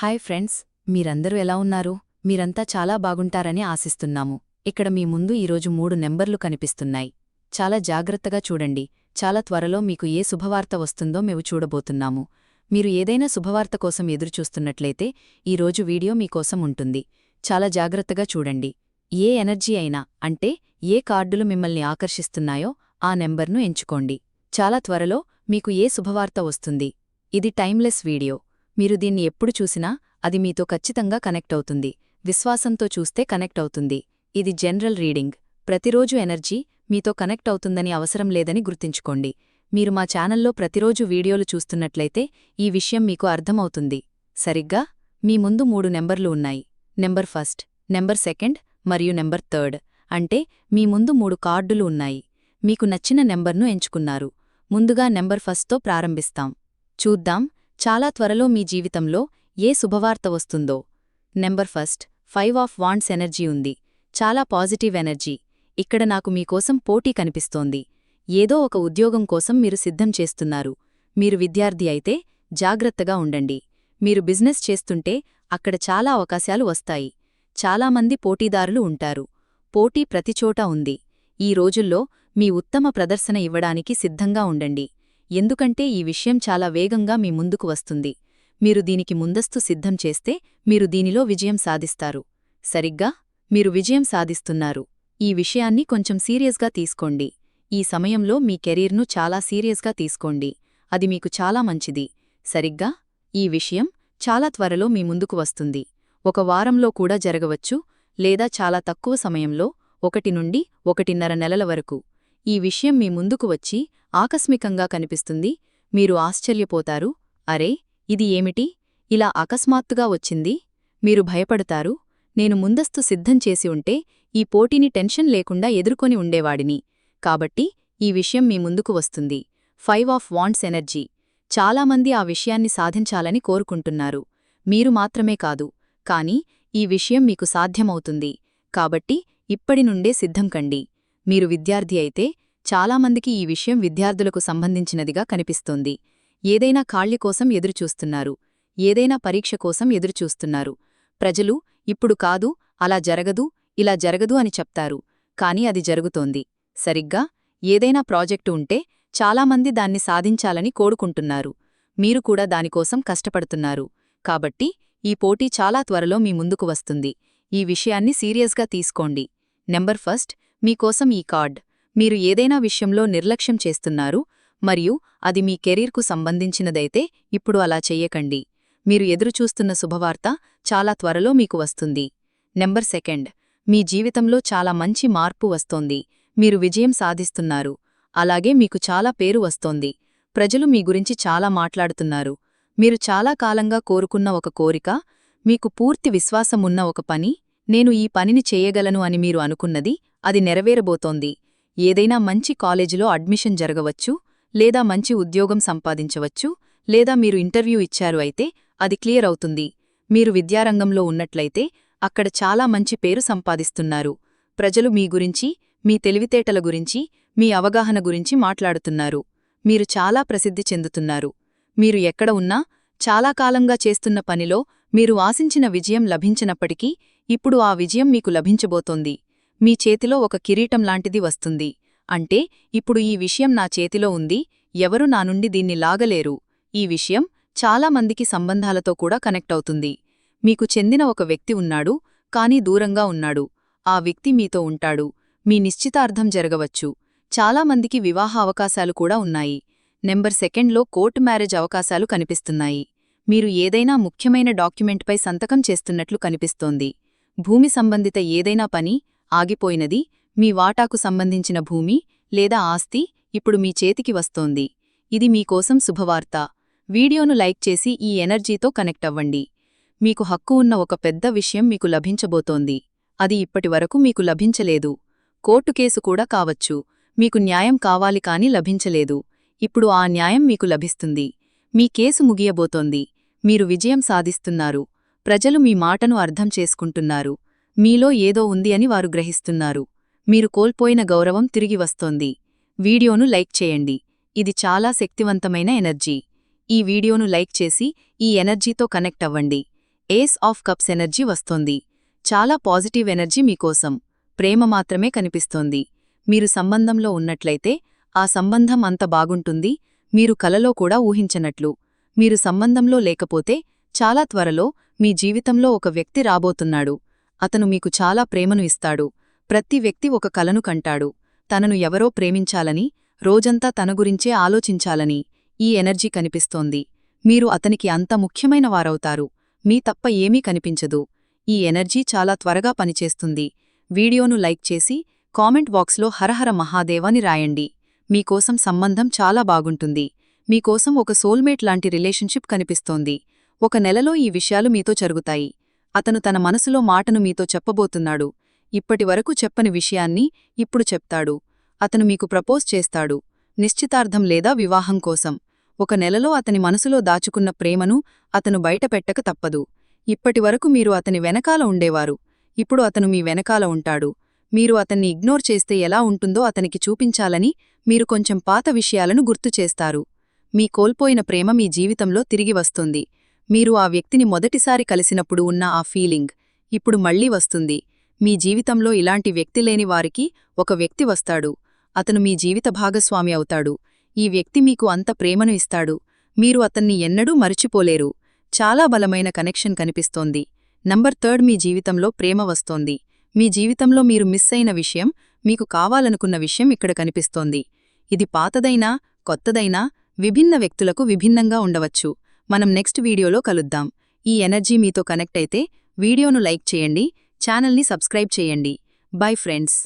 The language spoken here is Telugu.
హాయ్ ఫ్రెండ్స్ మీరందరూ ఎలా ఉన్నారు? మీరంతా చాలా బాగుంటారని ఆశిస్తున్నాము. ఇక్కడ మీ ముందు ఈరోజు మూడు నెంబర్లు కనిపిస్తున్నాయి. చాలా జాగ్రత్తగా చూడండి. చాలా త్వరలో మీకు ఏ శుభవార్త వస్తుందో మేము చూడబోతున్నాము. మీరు ఏదైనా శుభవార్త కోసం ఎదురుచూస్తున్నట్లయితే ఈరోజు వీడియో మీకోసం ఉంటుంది. చాలా జాగ్రత్తగా చూడండి. ఏ ఎనర్జీ అయినా అంటే ఏ కార్డులు మిమ్మల్ని ఆకర్షిస్తున్నాయో ఆ నెంబర్ను ఎంచుకోండి. చాలా త్వరలో మీకు ఏ శుభవార్త వస్తుంది? ఇది టైమ్లెస్ వీడియో. మీరు దీన్ని ఎప్పుడు చూసినా అది మీతో ఖచ్చితంగా కనెక్ట్ అవుతుంది. విశ్వాసంతో చూస్తే కనెక్ట్ అవుతుంది. ఇది జనరల్ రీడింగ్. ప్రతిరోజు ఎనర్జీ మీతో కనెక్ట్ అవుతుందని అవసరం లేదని గుర్తుంచుకోండి. మీరు మా ఛానల్లో ప్రతిరోజు వీడియోలు చూస్తున్నట్లయితే ఈ విషయం మీకు అర్థమవుతుంది. సరిగ్గా? మీ ముందు మూడు నెంబర్లు ఉన్నాయి. నెంబర్ ఫస్ట్ నెంబర్ సెకండ్ మరియు నెంబర్ థర్డ్. అంటే మీ ముందు మూడు కార్డులు ఉన్నాయి. మీకు నచ్చిన నెంబర్ను ఎంచుకున్నారు. ముందుగా నెంబర్ ఫస్ట్తో ప్రారంభిస్తాం. చూద్దాం. చాలా త్వరలో మీ జీవితంలో ఏ శుభవార్త వస్తుందో. Number first five of wands energy ఉంది. చాలా పాజిటివ్ ఎనర్జీ. ఇక్కడ నాకు మీకోసం పోటీ కనిపిస్తోంది. ఏదో ఒక ఉద్యోగం కోసం మీరు సిద్ధం చేస్తున్నారు. మీరు విద్యార్థి అయితే జాగ్రత్తగా ఉండండి. మీరు బిజినెస్ చేస్తుంటే అక్కడ చాలా అవకాశాలు వస్తాయి. చాలామంది పోటీదారులు ఉంటారు. పోటీ ప్రతిచోటా ఉంది. ఈ రోజుల్లో మీ ఉత్తమ ప్రదర్శన ఇవ్వడానికి సిద్ధంగా ఉండండి. ఎందుకంటే ఈ విషయం చాలా వేగంగా మీ ముందుకు వస్తుంది. మీరు దీనికి ముందస్తు సిద్ధం చేస్తే మీరు దీనిలో విజయం సాధిస్తారు. సరిగ్గా? మీరు విజయం సాధిస్తున్నారు. ఈ విషయాన్ని కొంచెం సీరియస్గా తీసుకోండి. ఈ సమయంలో మీ కెరీర్ను చాలా సీరియస్గా తీసుకోండి. అది మీకు చాలా మంచిది. సరిగ్గా? ఈ విషయం చాలా త్వరలో మీ ముందుకు వస్తుంది. ఒక వారంలో కూడా జరగవచ్చు లేదా చాలా తక్కువ సమయంలో ఒకటి నుండి ఒకటిన్నర నెలల వరకు. ఈ విషయం మీ ముందుకు వచ్చి ఆకస్మికంగా కనిపిస్తుంది. మీరు ఆశ్చర్యపోతారు. అరే ఇది ఏమిటి? ఇలా అకస్మాత్తుగా వచ్చింది. మీరు భయపడతారు. నేను ముందస్తు సిద్ధం చేసి ఉంటే ఈ పోటీని టెన్షన్ లేకుండా ఎదుర్కొని ఉండేవాడిని. కాబట్టి ఈ విషయం మీ ముందుకు వస్తుంది. Five of wands energy. చాలామంది ఆ విషయాన్ని సాధించాలని కోరుకుంటున్నారు. మీరు మాత్రమే కాదు. కాని ఈ విషయం మీకు సాధ్యమవుతుంది. కాబట్టి ఇప్పటి నుండే సిద్ధం కండి. మీరు విద్యార్థి అయితే చాలామందికి ఈ విషయం విద్యార్థులకు సంబంధించినదిగా కనిపిస్తోంది. ఏదైనా కాళ్య కోసం ఎదురుచూస్తున్నారు. ఏదైనా పరీక్ష కోసం ఎదురుచూస్తున్నారు. ప్రజలు ఇప్పుడు కాదు అలా జరగదు ఇలా జరగదు అని చెప్తారు. కాని అది జరుగుతోంది. సరిగ్గా ఏదైనా ప్రాజెక్టు ఉంటే చాలామంది దాన్ని సాధించాలని కోరుకుంటున్నారు. మీరు కూడా దానికోసం కష్టపడుతున్నారు. కాబట్టి ఈ పోటీ చాలా త్వరలో మీ ముందుకు వస్తుంది. ఈ విషయాన్ని సీరియస్గా తీసుకోండి. నెంబర్ ఫస్ట్ మీకోసం ఈ కార్డ్. మీరు ఏదైనా విషయంలో నిర్లక్ష్యం చేస్తున్నారు మరియు అది మీ కెరీర్కు సంబంధించినదైతే ఇప్పుడు అలా చెయ్యకండి. మీరు ఎదురుచూస్తున్న శుభవార్త చాలా త్వరలో మీకు వస్తుంది. Number second. మీ జీవితంలో చాలా మంచి మార్పు వస్తోంది. మీరు విజయం సాధిస్తున్నారు. అలాగే మీకు చాలా పేరు వస్తోంది. ప్రజలు మీ గురించి చాలా మాట్లాడుతున్నారు. మీరు చాలా కాలంగా కోరుకున్న ఒక కోరిక మీకు పూర్తి విశ్వాసమున్న ఒక పని నేను ఈ పనిని చేయగలను అని మీరు అనుకున్నది అది నెరవేరబోతోంది. ఏదైనా మంచి కాలేజీలో అడ్మిషన్ జరగవచ్చు లేదా మంచి ఉద్యోగం సంపాదించవచ్చు లేదా మీరు ఇంటర్వ్యూ ఇచ్చారు అయితే అది క్లియర్ అవుతుంది. మీరు విద్యారంగంలో ఉన్నట్లయితే అక్కడ చాలా మంచి పేరు సంపాదిస్తున్నారు. ప్రజలు మీ గురించి మీ తెలివితేటల గురించి మీ అవగాహన గురించి మాట్లాడుతున్నారు. మీరు చాలా ప్రసిద్ధి చెందుతున్నారు. మీరు ఎక్కడ ఉన్నా చాలా కాలంగా చేస్తున్న పనిలో మీరు ఆశించిన విజయం లభించినప్పటికీ ఇప్పుడు ఆ విజయం మీకు లభించబోతోంది. మీ చేతిలో ఒక కిరీటం లాంటిది వస్తుంది. అంటే ఇప్పుడు ఈ విషయం నా చేతిలో ఉంది ఎవరు నా నుండి దీన్ని లాగలేరు. ఈ విషయం చాలా మందికి సంబంధాలతో కూడా కనెక్ట్ అవుతుంది. మీకు చెందిన ఒక వ్యక్తి ఉన్నాడు కానీ దూరంగా ఉన్నాడు. ఆ వ్యక్తి మీతో ఉంటాడు. మీ నిశ్చితార్థం జరగవచ్చు. చాలామందికి వివాహ అవకాశాలు కూడా ఉన్నాయి. నెంబర్ సెకండ్లో కోర్టు మ్యారేజ్ అవకాశాలు కనిపిస్తున్నాయి. మీరు ఏదైనా ముఖ్యమైన డాక్యుమెంట్పై సంతకం చేస్తున్నట్లు కనిపిస్తోంది. భూమి సంబంధిత ఏదైనా పని ఆగిపోయినది మీ వాటాకు సంబంధించిన భూమి లేదా ఆస్తి ఇప్పుడు మీ చేతికి వస్తోంది. ఇది మీకోసం శుభవార్త. వీడియోను లైక్ చేసి ఈ ఎనర్జీతో కనెక్ట్ అవ్వండి. మీకు హక్కు ఉన్న ఒక పెద్ద విషయం మీకు లభించబోతోంది. అది ఇప్పటివరకు మీకు లభించలేదు. కోర్టు కేసు కూడా కావచ్చు. మీకు న్యాయం కావాలి కాని లభించలేదు. ఇప్పుడు ఆ న్యాయం మీకు లభిస్తుంది. మీ కేసు ముగియబోతోంది. మీరు విజయం సాధిస్తున్నారు. ప్రజలు మీ మాటను అర్థం చేసుకుంటున్నారు. మీలో ఏదో ఉంది అని వారు గ్రహిస్తున్నారు. మీరు కోల్పోయిన గౌరవం తిరిగి వస్తోంది. వీడియోను లైక్ చేయండి. ఇది చాలా శక్తివంతమైన ఎనర్జీ. ఈ వీడియోను లైక్ చేసి ఈ ఎనర్జీతో కనెక్ట్ అవ్వండి. ఏస్ ఆఫ్ కప్స్ ఎనర్జీ వస్తోంది. చాలా పాజిటివ్ ఎనర్జీ మీకోసం. ప్రేమ మాత్రమే కనిపిస్తోంది. మీరు సంబంధంలో ఉన్నట్లయితే ఆ సంబంధం అంత బాగుంటుంది. మీరు కలలో కూడా ఊహించనట్లు. మీరు సంబంధంలో లేకపోతే చాలా త్వరలో మీ జీవితంలో ఒక వ్యక్తి రాబోతున్నాడు. అతను మీకు చాలా ప్రేమను ఇస్తాడు. ప్రతి వ్యక్తి ఒక కలను కంటాడు. తనను ఎవరో ప్రేమించాలని రోజంతా తన గురించే ఆలోచించాలని ఈ ఎనర్జీ కనిపిస్తోంది. మీరు అతనికి అంత ముఖ్యమైన వారవుతారు. మీ తప్ప ఏమీ కనిపించదు. ఈ ఎనర్జీ చాలా త్వరగా పనిచేస్తుంది. వీడియోను లైక్ చేసి కామెంట్ బాక్స్లో హరహర మహాదేవాని రాయండి. మీకోసం సంబంధం చాలా బాగుంటుంది. మీకోసం ఒక సోల్మేట్ లాంటి రిలేషన్షిప్ కనిపిస్తోంది. ఒక నెలలో ఈ విషయాలు మీతో జరుగుతాయి. అతను తన మనసులో మాటను మీతో చెప్పబోతున్నాడు. ఇప్పటివరకు చెప్పని విషయాన్ని ఇప్పుడు చెప్తాడు. అతను మీకు ప్రపోజ్ చేస్తాడు. నిశ్చితార్థం లేదా వివాహం కోసం. ఒక నెలలో అతని మనసులో దాచుకున్న ప్రేమను అతను బయటపెట్టక తప్పదు. ఇప్పటివరకు మీరు అతని వెనకాల ఉండేవారు. ఇప్పుడు అతను మీ వెనకాల ఉంటాడు. మీరు అతన్ని ఇగ్నోర్ చేస్తే ఎలా ఉంటుందో అతనికి చూపించాలని మీరు కొంచెం పాత విషయాలను గుర్తుచేస్తారు మీ కోల్పోయిన ప్రేమ మీ జీవితంలో తిరిగి వస్తుంది. మీరు ఆ వ్యక్తిని మొదటిసారి కలిసినప్పుడు ఉన్న ఆ ఫీలింగ్ ఇప్పుడు మళ్ళీ వస్తుంది. మీ జీవితంలో ఇలాంటి వ్యక్తి లేని వారికి ఒక వ్యక్తి వస్తాడు. అతను మీ జీవిత భాగస్వామి అవుతాడు. ఈ వ్యక్తి మీకు అంత ప్రేమను ఇస్తాడు. మీరు అతన్ని ఎన్నడూ మరిచిపోలేరు. చాలా బలమైన కనెక్షన్ కనిపిస్తోంది. నంబర్ థర్డ్ మీ జీవితంలో ప్రేమ వస్తోంది. మీ జీవితంలో మీరు మిస్ అయిన విషయం మీకు కావాలనుకున్న విషయం ఇక్కడ కనిపిస్తోంది. ఇది పాతదైనా కొత్తదైనా విభిన్న వ్యక్తులకు విభిన్నంగా ఉండవచ్చు. మనం నెక్స్ట్ వీడియోలో కలుద్దాం. ఈ ఎనర్జీ మీతో కనెక్ట్ అయితే వీడియోను లైక్ చేయండి ఛానల్ని సబ్స్క్రైబ్ చేయండి. Bye friends.